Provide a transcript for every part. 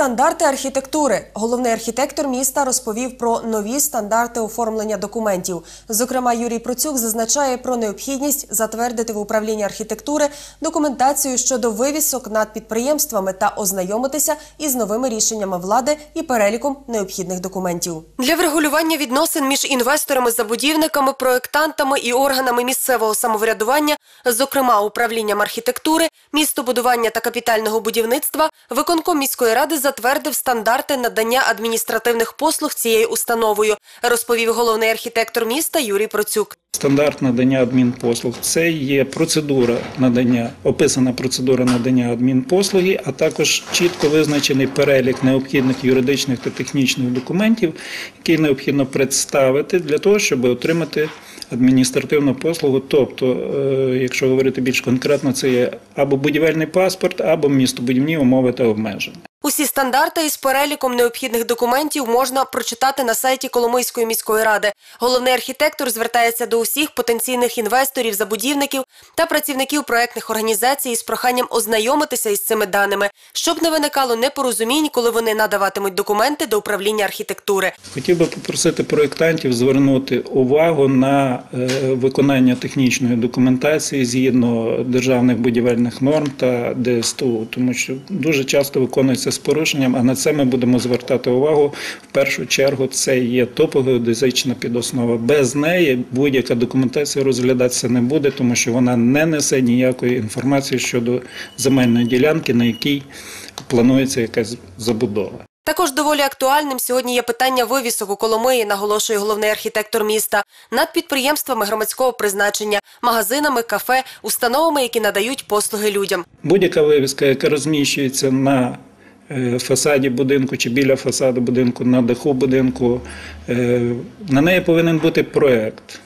Стандарти архітектури. Головний архітектор міста розповів про нові стандарти оформлення документів. Зокрема, Юрій Процюк зазначає про необхідність затвердити в управлінні архітектури документацію щодо вивісок над підприємствами та ознайомитися із новими рішеннями влади і переліком необхідних документів. Для врегулювання відносин між інвесторами, забудівниками, проєктантами і органами місцевого самоврядування, зокрема управлінням архітектури, містобудування та капітального будівництва, виконком міської ради затвердив стандарти надання адміністративних послуг цією установою, розповів головний архітектор міста Юрій Процюк. Стандарт надання адмінпослуг це є процедура надання, описана процедура надання адмінпослуги, а також чітко визначений перелік необхідних юридичних та технічних документів, які необхідно представити для того, щоб отримати адміністративну послугу. Тобто, е, якщо говорити більш конкретно, це є або будівельний паспорт, або містобудівні умови та обмеження. Усі стандарти із переліком необхідних документів можна прочитати на сайті Коломийської міської ради. Головний архітектор звертається до усіх потенційних інвесторів, забудівників та працівників проектних організацій з проханням ознайомитися із цими даними, щоб не виникало непорозумінь, коли вони надаватимуть документи до управління архітектури. Хотів би попросити проєктантів звернути увагу на е, виконання технічної документації згідно державних будівельних норм та ДСТУ, тому що дуже часто виконується з порушенням, а на це ми будемо звертати увагу. В першу чергу це є топогеодезична підоснова. Без неї будь-яка документація розглядатися не буде, тому що вона не несе ніякої інформації щодо земельної ділянки, на якій планується якась забудова. Також доволі актуальним сьогодні є питання вивісок у Коломиї, наголошує головний архітектор міста, над підприємствами громадського призначення, магазинами, кафе, установами, які надають послуги людям. Будь-яка вивіска, яка розміщується на фасаді будинку чи біля фасаду будинку, на даху будинку, е, на неї повинен бути проєкт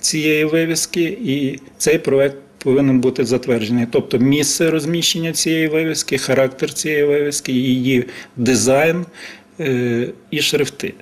цієї вивіски, і цей проєкт повинен бути затверджений. Тобто місце розміщення цієї вивіски, характер цієї вивіски, її дизайн е, і шрифти.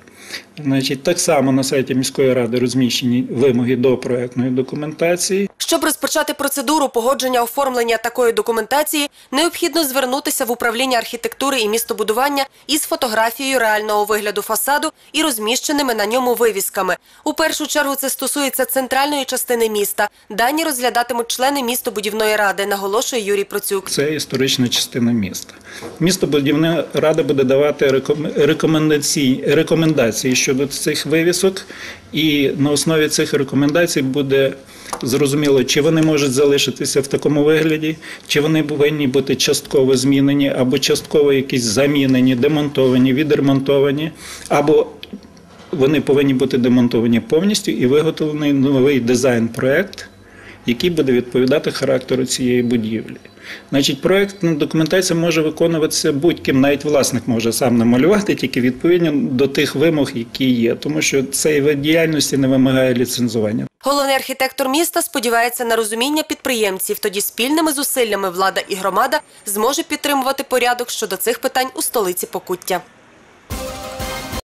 Значить, так само на сайті міської ради розміщені вимоги до проектної документації. Щоб розпочати процедуру погодження оформлення такої документації, необхідно звернутися в управління архітектури і містобудування із фотографією реального вигляду фасаду і розміщеними на ньому вивісками. У першу чергу це стосується центральної частини міста. Дані розглядатимуть члени містобудівної ради, наголошує Юрій Процюк. Це історична частина міста. Містобудівна рада буде давати реком- рекомендації, рекомендації щодо цих вивісок, і на основі цих рекомендацій буде зрозуміло, чи вони можуть залишитися в такому вигляді, чи вони повинні бути частково змінені, або частково якісь замінені, демонтовані, відремонтовані, або вони повинні бути демонтовані повністю і виготовлений новий дизайн-проект, який буде відповідати характеру цієї будівлі. Значить, проектна документація може виконуватися будь-ким, навіть власник може сам намалювати, тільки відповідно до тих вимог, які є, тому що цей вид діяльності не вимагає ліцензування. Головний архітектор міста сподівається на розуміння підприємців. Тоді спільними зусиллями влада і громада зможе підтримувати порядок щодо цих питань у столиці Покуття.